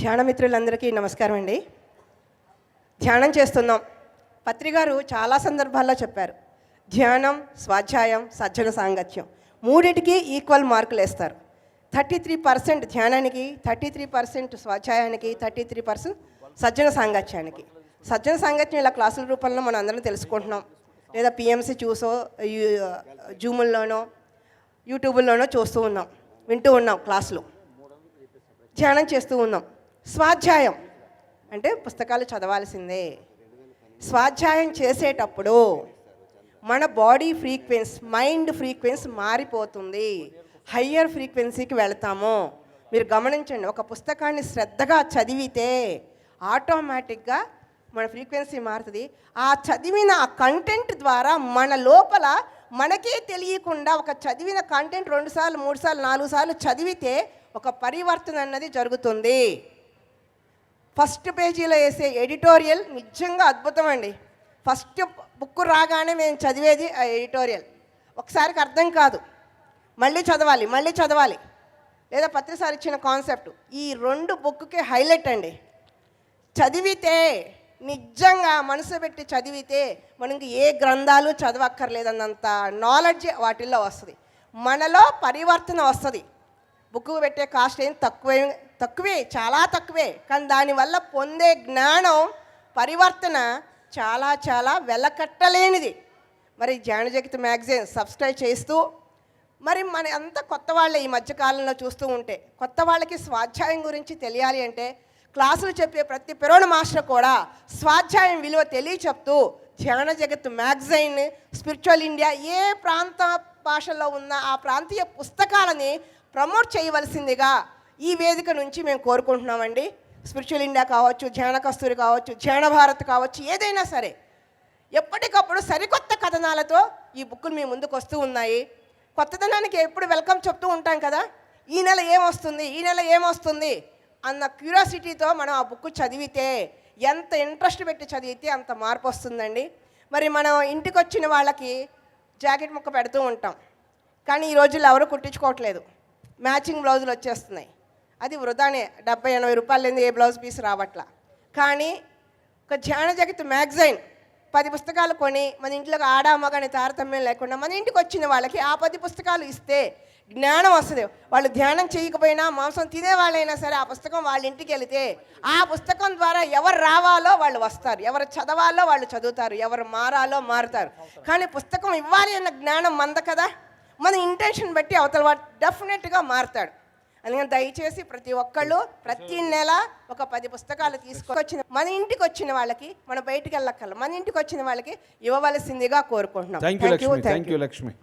ధ్యాన మిత్రులందరికీ నమస్కారం అండి. ధ్యానం చేస్తున్నాం. పత్రికారు చాలా సందర్భాల్లో చెప్పారు. ధ్యానం స్వాధ్యాయం సజ్జన సాంగత్యం మూడింటికి ఈక్వల్ మార్కులు వేస్తారు థర్టీ త్రీ పర్సెంట్ ధ్యానానికి థర్టీ త్రీ పర్సెంట్ స్వాధ్యాయానికి థర్టీ త్రీ పర్సెంట్ సజ్జన సాంగత్యానికి. సజ్జన సాంగత్యం ఇలా క్లాసుల రూపంలో మనం అందరం తెలుసుకుంటున్నాం. లేదా పిఎంసీ చూసో జూముల్లోనో యూట్యూబుల్లోనో చూస్తూ ఉన్నాం. వింటూ ఉన్నాం క్లాసులు. ధ్యానం చేస్తూ ఉన్నాం. స్వాధ్యాయం. అంటే పుస్తకాలు చదవాల్సిందే. స్వాధ్యాయం చేసేటప్పుడు మన బాడీ ఫ్రీక్వెన్స్ మైండ్ ఫ్రీక్వెన్స్ మారిపోతుంది. హయ్యర్ ఫ్రీక్వెన్సీకి వెళ్తాము. మీరు గమనించండి ఒక పుస్తకాన్ని శ్రద్ధగా చదివితే ఆటోమేటిక్గా మన ఫ్రీక్వెన్సీ మారుతుంది. ఆ చదివిన ఆ కంటెంట్ ద్వారా మన లోపల మనకే తెలియకుండా ఒక చదివిన కంటెంట్ రెండుసార్లు మూడు సార్లు నాలుగు సార్లు చదివితే ఒక పరివర్తన అన్నది జరుగుతుంది. ఫస్ట్ పేజీలో వేసే ఎడిటోరియల్ నిజంగా అద్భుతం అండి ఫస్ట్ బుక్ రాగానే మేము చదివేది ఆ ఎడిటోరియల్. ఒకసారికి అర్థం కాదు. మళ్ళీ చదవాలి మళ్ళీ చదవాలి. లేదా పత్రిసారి ఇచ్చిన కాన్సెప్ట్. ఈ రెండు బుక్కి హైలైట్ అండి. చదివితే నిజంగా మనసు పెట్టి చదివితే మనకి ఏ గ్రంథాలు చదవక్కర్లేదన్నంత నాలెడ్జ్ వాటిల్లో వస్తుంది. మనలో పరివర్తన వస్తుంది. బుక్ పెట్టే కాస్ట్ ఏం తక్కువే తక్కువే చాలా తక్కువే. కానీ దానివల్ల పొందే జ్ఞానం పరివర్తన చాలా చాలా వెలకట్టలేనిది. మరి జానజగత్ మ్యాగజైన్ సబ్స్క్రైబ్ చేస్తూ మరి మన అంత కొత్త వాళ్ళే ఈ మధ్యకాలంలో చూస్తూ ఉంటే కొత్త వాళ్ళకి స్వాధ్యాయం గురించి తెలియాలి అంటే క్లాసులు చెప్పే ప్రతి పిరోణ మాస్టర్ కూడా స్వాధ్యాయం విలువ తెలియ చెప్తూ ధ్యాన జగత్ మ్యాగజైన్ స్పిరిచువల్ ఇండియా ఏ ప్రాంత భాషల్లో ఉన్న ఆ ప్రాంతీయ పుస్తకాలని ప్రమోట్ చేయవలసిందిగా ఈ వేదిక నుంచి మేము కోరుకుంటున్నామండి. స్పిరిచువల్ ఇండియా కావచ్చు ధ్యాన కస్తూరి కావచ్చు ధ్యాన భారత్ కావచ్చు ఏదైనా సరే. ఎప్పటికప్పుడు సరికొత్త కథనాలతో ఈ బుక్కులు మీ ముందుకు వస్తూ ఉన్నాయి. కొత్తదనానికి ఎప్పుడు వెల్కమ్ చెప్తూ ఉంటాం కదా? ఈ నెల ఏమొస్తుంది? ఈ నెల ఏమొస్తుంది? అన్న క్యూరియాసిటీతో మనం ఆ బుక్ చదివితే ఎంత ఇంట్రెస్ట్ పెట్టి చదివితే అంత మార్పు వస్తుందండి. మరి మనం ఇంటికి వచ్చిన వాళ్ళకి జాకెట్ ముక్క పెడుతూ ఉంటాం. కానీ ఈ రోజుల్లో ఎవరు కుట్టించుకోవట్లేదు. మ్యాచింగ్ బ్లౌజులు వచ్చేస్తున్నాయి. అది వృధానే. డెబ్బై ఎనభై రూపాయలు లేని ఏ బ్లౌజ్ పీస్ రావట్లా. కానీ ఒక ధ్యాన జగత్ మ్యాగజైన్. పది పుస్తకాలు కొని మన ఇంట్లో ఆడ మగని తారతమ్యం లేకుండా మన ఇంటికి వచ్చిన వాళ్ళకి ఆ పది పుస్తకాలు ఇస్తే జ్ఞానం వస్తుంది. వాళ్ళు ధ్యానం చేయకపోయినా మాంసం తినే వాళ్ళైనా సరే ఆ పుస్తకం వాళ్ళ ఇంటికి వెళితే ఆ పుస్తకం ద్వారా ఎవరు రావాలో వాళ్ళు వస్తారు. ఎవరు చదవాలో వాళ్ళు చదువుతారు. ఎవరు మారాలో మారుతారు. కానీ పుస్తకం ఇవ్వాలి అన్న జ్ఞానం మంద కదా? మన ఇంటెన్షన్ బట్టి అవతల వాడు డెఫినెట్గా మారుతాడు. అందుకని దయచేసి ప్రతి ఒక్కళ్ళు ప్రతి నెల ఒక పది పుస్తకాలు తీసుకొచ్చిన మన ఇంటికి వచ్చిన వాళ్ళకి మన బయటికి వెళ్ళక్కర్ల మన ఇంటికి వచ్చిన వాళ్ళకి ఇవ్వవలసిందిగా కోరుకుంటున్నాం. థ్యాంక్. యూ లక్ష్మి